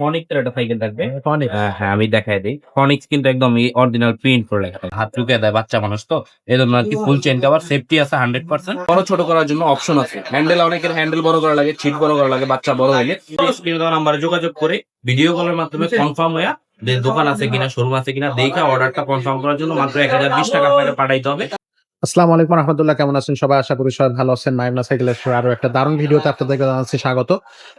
ফনিক্সের একটা সাইকেল থাকবে। ফনিক হ্যাঁ হ্যাঁ আমি দেখাই দিই। ফনিক্স কিন্তু একদম অরিজিনাল প্রিন্ট করে লেখা। হাত ঢুকে দেয় বাচ্চা মানুষ তো। এই জন্য আর কি ফুল চেন কভার সেফটি আছে হান্ড্রেড পার্সেন্ট বড় ছোট করার জন্য অপশন আছে। হ্যান্ডেল অনেকের হ্যান্ডেল বড় করা লাগে ছিট বড় করা লাগে বাচ্চা বড় হইলে। স্ক্রিনে দেওয়া নাম্বারে যোগাযোগ করে ভিডিও কলের মাধ্যমে কনফার্ম হয়ে দোকান আছে কিনা শোরুম আছে কিনা দেখে অর্ডারটা কনফার্ম করার জন্য মাত্র এক হাজার বিশ টাকা আপনাকে পাঠাইতে হবে। আসসালামু আলাইকুম রহমতুল্লাহ, কেমন আছেন সবাই? আশা করি সবাই ভালো আছেন। নাইমনা সাইকেলের আরও একটা দারুণ ভিডিওতে আপনাদেরকে জানাচ্ছি স্বাগত।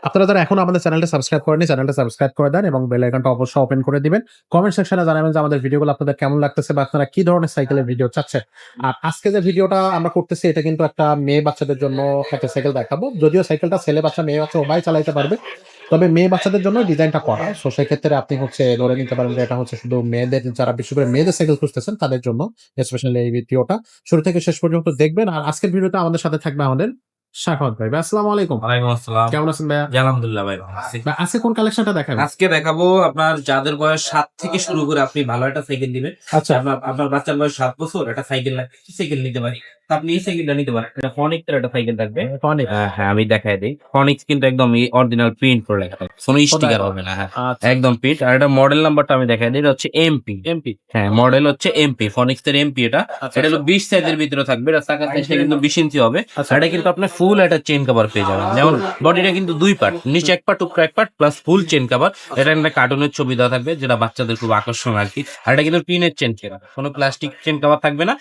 আপনারা যারা এখন আমাদের চ্যানেলটা সাবস্ক্রাইব করেনি চ্যানেলটা সাবস্ক্রাইব করে দেন এবং বেল আইকনটা অবশ্যই ওপেন করে দিবেন। কমেন্ট সেকশনে জানাবেন যে আমাদের ভিডিওগুলো আপনাদের কেমন লাগতেছে বা আপনারা কি ধরনের সাইকেলের ভিডিও চাচ্ছেন। আর আজকে যে ভিডিওটা আমরা করতেছি, এটা কিন্তু একটা মেয়ে বাচ্চাদের জন্য একটা সাইকেল দেখাবো। যদিও সাইকেলটা ছেলে বাচ্চা, মেয়ে বাচ্চা উভয় চালাইতে পারবে। তবে মেয়ে বাচ্চাদের জন্য ডিজাইনটা করা। সো সেক্ষেত্রে আপনি হচ্ছে ধরে নিতে পারেন যে এটা হচ্ছে শুধু মেয়েদের, যারা বিশেষ করে মেয়েদের সাইকেল খুঁজতেছেন, তাদের জন্য স্পেশালি এই ভিডিওটা শুরু থেকে শেষ পর্যন্ত দেখবেন। আর আজকের ভিডিওটা আমাদের সাথে থাকবে আমাদের ভাই ভাই আসসালামু আলাইকুম। ওয়ালাইকুম আসসালাম। কেমন আছেন ভাইয়া? জি, আলহামদুলিল্লাহ ভাই ভালো আছি। ভাই, আজকে কোন কালেকশনটা দেখাবেন? আজকে দেখাবো আপনার যাদের বয়স সাত থেকে শুরু করে আপনি ভালো একটা সাইকেল দিবেন আচ্ছা। আপনার আপনার বাচ্চার বয়স বছর একটা সাইকেল লাগবে সাইকেল নিতে পারি। আপনি এই সাইকেলটা নিতে পারেন। এটা ফনিক্সের একটা সাইকেল থাকবে। ফনিক হ্যাঁ হ্যাঁ আমি দেখাই দিই। ফনিক্স কিন্তু একদম অরিজিনাল প্রিন্ট করে লেখা কোনো স্টিকার হবে না হ্যাঁ। আচ্ছা। একদম প্রিন্ট আর এটা মডেল নাম্বারটা আমি দেখাই দিই এটা হচ্ছে এমপি এমপি হ্যাঁ মডেল হচ্ছে এমপি ফনিক্স এর এমপি এটা। আচ্ছা এটা হলো বিশ সাইজের ভিতরে থাকবে এটা চাকার সাইজটা কিন্তু বিশ ইঞ্চি হবে। আচ্ছা। এটা কিন্তু আপনার ফুল একটা চেন কভার পেয়ে যাবেন। যেমন বডিটা কিন্তু দুই পার্ট নিচে এক পার্ট উপরে এক part plus full chain cover এটা একটা কার্টুনের ছবি দেওয়া থাকবে যেটা বাচ্চাদের খুব আকর্ষণ আর কি। আর এটা কিন্তু টিনের চেন কভার কোনো প্লাস্টিক চেন কভার থাকবে না।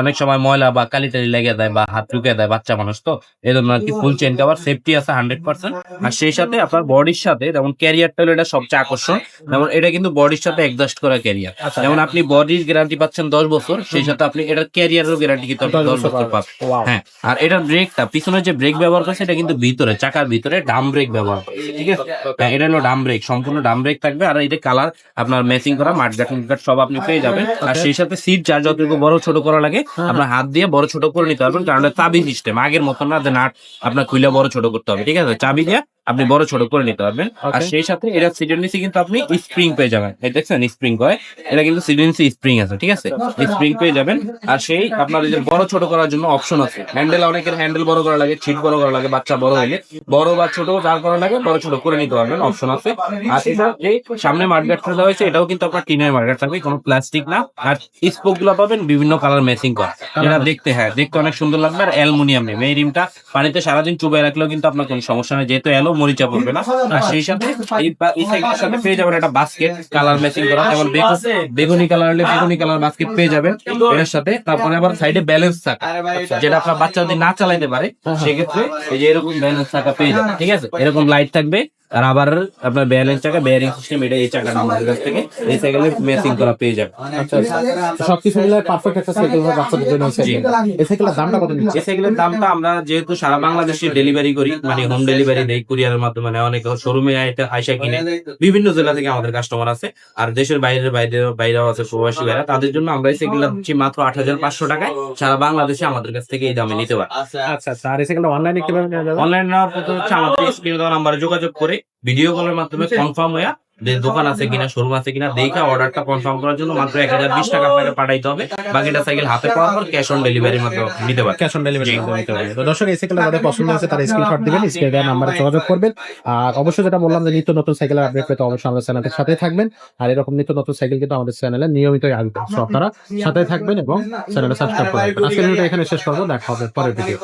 অনেক সময় ময়লা বা কালি টালি লেগে দেয় বা হাত ঢুকে দেয় বাচ্চা মানুষ তো এই জন্য আর কি ফুল চেন কভার সেফটি আছে হান্ড্রেড পার্সেন্ট আর সেই সাথে আপনার বডির সাথে যেমন ক্যারিয়ারটা হলো এটা সবচেয়ে আকর্ষণ যেমন এটা কিন্তু বডির সাথে অ্যাডজাস্ট করা ক্যারিয়ার যেমন আপনি বডির গ্যারান্টি পাচ্ছেন দশ বছর সেই সাথে আপনি এটার ক্যারিয়ারেরও গ্যারান্টি কিন্তু আপনি দশ বছর পাবেন। হ্যাঁ আর এটার ব্রেকটা পিছনে যে ব্রেক ব্যবহার করছে এটা কিন্তু ভিতরে চাকার ভিতরে ডাম ব্রেক ব্যবহার ঠিক আছে? হ্যাঁ, এটা হলো ডাম ব্রেক সম্পূর্ণ ডাম ব্রেক থাকবে আর এটা কালার আপনার ম্যাচিং করা মাঠগাট মুটগাট সব আপনি পেয়ে যাবেন। আর সেই সাথে সিট চার্জ যতটুকু বড় ছোট করা লাগে আপনার হাত দিয়ে বড় ছোট করে নিতে পারবেন কারণ চাবি সিস্টেম আগের মতন না যে নাট আপনার খুলে বড় ছোট করতে হবে ঠিক আছে? চাবি দিয়ে আপনি বড় ছোট করে নিতে পারবেন। আর সেই সাথে এটা নিচে কিন্তু আপনি স্প্রিং পেয়ে যাবেন। এই দেখছেন স্প্রিং করে এটা কিন্তু নিচে স্প্রিং আছে ঠিক আছে? স্প্রিং পেয়ে যাবেন। আর সেই আপনার এই যে বড় ছোট করার জন্য অপশন আছে। হ্যান্ডেল অনেকের হ্যান্ডেল বড় করা লাগে ছিট বড় করা লাগে বাচ্চা বড় হইলে। বড় বা ছোট যার করা লাগে বড় ছোট করে নিতে পারবেন অপশন আছে। আর এটা যে সামনে মার্কেট দেওয়া হয়েছে এটাও কিন্তু আপনার টিনের মার্কেট থাকবে কোনো প্লাস্টিক না। আর স্পোকগুলো পাবেন বিভিন্ন কালার ম্যাচিং করা। এটা দেখতে হ্যাঁ দেখতে অনেক সুন্দর লাগবে। আর অ্যালুমিনিয়াম নেই এই রিমটা পানিতে সারাদিন চুবাই রাখলেও কিন্তু আপনার কোনো সমস্যা নেই। যেহেতু এলো মরিচা পড়বে না। আর সেই সাথে এই সাইকেলের সাথে পেয়ে যাবেন একটা বাস্কেট কালার ম্যাচিং করা। যেমন বেগুনি কালার হলে বেগুনি কালার বাস্কেট পেয়ে যাবেন। এর সাথে তারপরে আবার সাইডে ব্যালেন্স থাকে যেটা আপনার বাচ্চা যদি না চালাইতে পারে সেক্ষেত্রে এই যে এরকম ব্যালেন্স থাকা পেয়ে যাবে ঠিক আছে? এরকম লাইট থাকবে। আর আবার আপনার ব্যালেন্স চাকা বেয়ারিং সিস্টেম এটা এই চাকাটা আমাদের কাছ থেকে এই সাইকেলে ম্যাচিং করা পেয়ে যাবেন। আচ্ছা আচ্ছা। সবকিছু মিলে পারফেক্ট একটা সাইকেল বাচ্চাদের জন্য এই সাইকেল সাইকেলের দামটা কত নিচ্ছে এই সাইকেলের দামটা আমরা যেহেতু সারা বাংলাদেশে ডেলিভারি করি মানে হোম ডেলিভারি দেই কুরিয়ারের মাধ্যমে মানে অনেক শোরুমে আইসা কিনে। বিভিন্ন জেলা থেকে আমাদের কাস্টমার আছে। আর দেশের বাইরের বাইরে বাইরেও আছে প্রবাসী ভাইরা। তাদের জন্য আমরা এই সাইকেলটা দিচ্ছি মাত্র আট হাজার পাঁচশো টাকায়। সারা বাংলাদেশে আমাদের কাছ থেকে এই দামে নিতে পারে। আচ্ছা আচ্ছা। আর এই সাইকেলটা অনলাইনে কীভাবে নেওয়া অনলাইন নেওয়ার পথে হচ্ছে আমাদের স্ক্রিনে দেওয়া নাম্বারে যোগাযোগ করে ভিডিও কলের মাধ্যমে কনফার্ম হয়ে যে দোকান আছে কিনা শোরুম আছে কিনা দেখে অর্ডারটা কনফার্ম করার জন্য মাত্র এক হাজার বিশ টাকা আপনাকে পাঠাইতে হবে। বাকিটা সাইকেল হাতে পাওয়ার পর ক্যাশ অন ডেলিভারির মাধ্যমে নিতে পারে ক্যাশ অন ডেলিভারি নিতে তো দর্শক এই সাইকেলটা যাদের পছন্দ হয়েছে তারা স্ক্রিনশট দিবেন স্ক্রিনে দেওয়া নাম্বারে যোগাযোগ করবেন। আর অবশ্যই যেটা বললাম যে নিত্য নতুন সাইকেলের আপডেট পেতে অবশ্যই আমাদের চ্যানেলের সাথে থাকবেন। আর এরকম নিত্য নতুন সাইকেল কিন্তু আমাদের চ্যানেলে নিয়মিতই আসবে। সো আপনারা সাথে থাকবেন এবং চ্যানেলে সাবস্ক্রাইব করবেন আজকের ভিডিওটা এখানে শেষ করব। দেখা হবে পরের ভিডিও